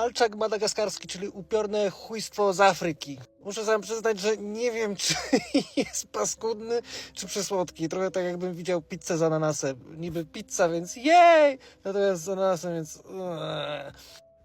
Palczak madagaskarski, czyli upiorne chujstwo z Afryki. Muszę sam przyznać, że nie wiem, czy jest paskudny, czy przesłodki. Trochę tak jakbym widział pizzę z ananasem. Niby pizza, więc jej! Natomiast z ananasem, więc...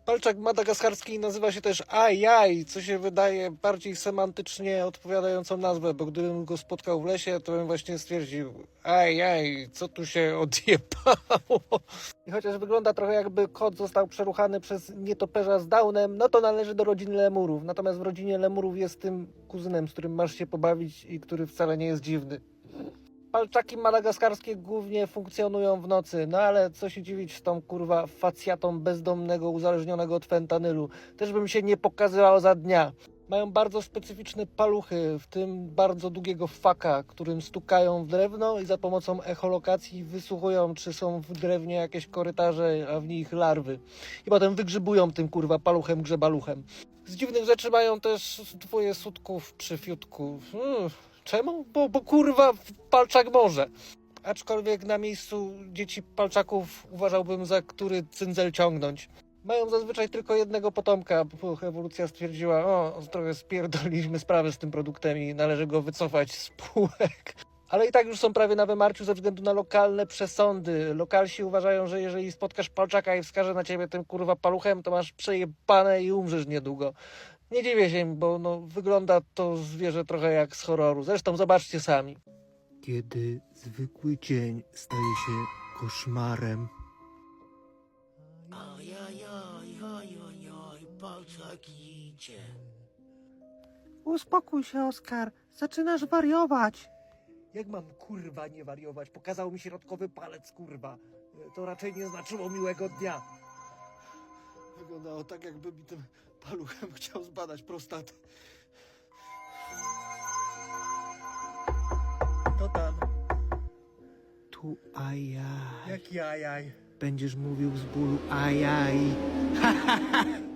Palczak madagaskarski nazywa się też Ajaj, co się wydaje bardziej semantycznie odpowiadającą nazwę, bo gdybym go spotkał w lesie, to bym właśnie stwierdził Ajaj, co tu się odjebało? I chociaż wygląda trochę jakby kot został przeruchany przez nietoperza z downem, no to należy do rodziny lemurów. Natomiast w rodzinie lemurów jest tym kuzynem, z którym masz się pobawić i który wcale nie jest dziwny. Palczaki madagaskarskie głównie funkcjonują w nocy, no ale co się dziwić z tą kurwa facjatą bezdomnego uzależnionego od fentanylu. Też bym się nie pokazywał za dnia. Mają bardzo specyficzne paluchy, w tym bardzo długiego faka, którym stukają w drewno i za pomocą echolokacji wysłuchują, czy są w drewnie jakieś korytarze, a w nich larwy. I potem wygrzybują tym kurwa paluchem grzebaluchem. Z dziwnych rzeczy mają też dwoje sutków przy fiutku. Hmm, czemu? Bo, bo kurwa palczak może. Aczkolwiek na miejscu dzieci palczaków uważałbym za który cyndzel ciągnąć. Mają zazwyczaj tylko jednego potomka, bo ewolucja stwierdziła, o, trochę spierdoliliśmy sprawę z tym produktem i należy go wycofać z półek. Ale i tak już są prawie na wymarciu ze względu na lokalne przesądy. Lokalsi uważają, że jeżeli spotkasz palczaka i wskaże na ciebie tym kurwa paluchem, to masz przejebane i umrzesz niedługo. Nie dziwię się bo no, wygląda to zwierzę trochę jak z horroru. Zresztą zobaczcie sami. Kiedy zwykły dzień staje się koszmarem. Ajajaj, palcak idzie. Uspokój się, Oskar. Zaczynasz wariować. Jak mam kurwa nie wariować? Pokazał mi środkowy palec, kurwa. To raczej nie znaczyło miłego dnia. Wyglądało tak, jakby mi tym paluchem chciał zbadać prostatę. To tam. Tu ajaj. Jaki ajaj? Będziesz mówił z bólu ajaj.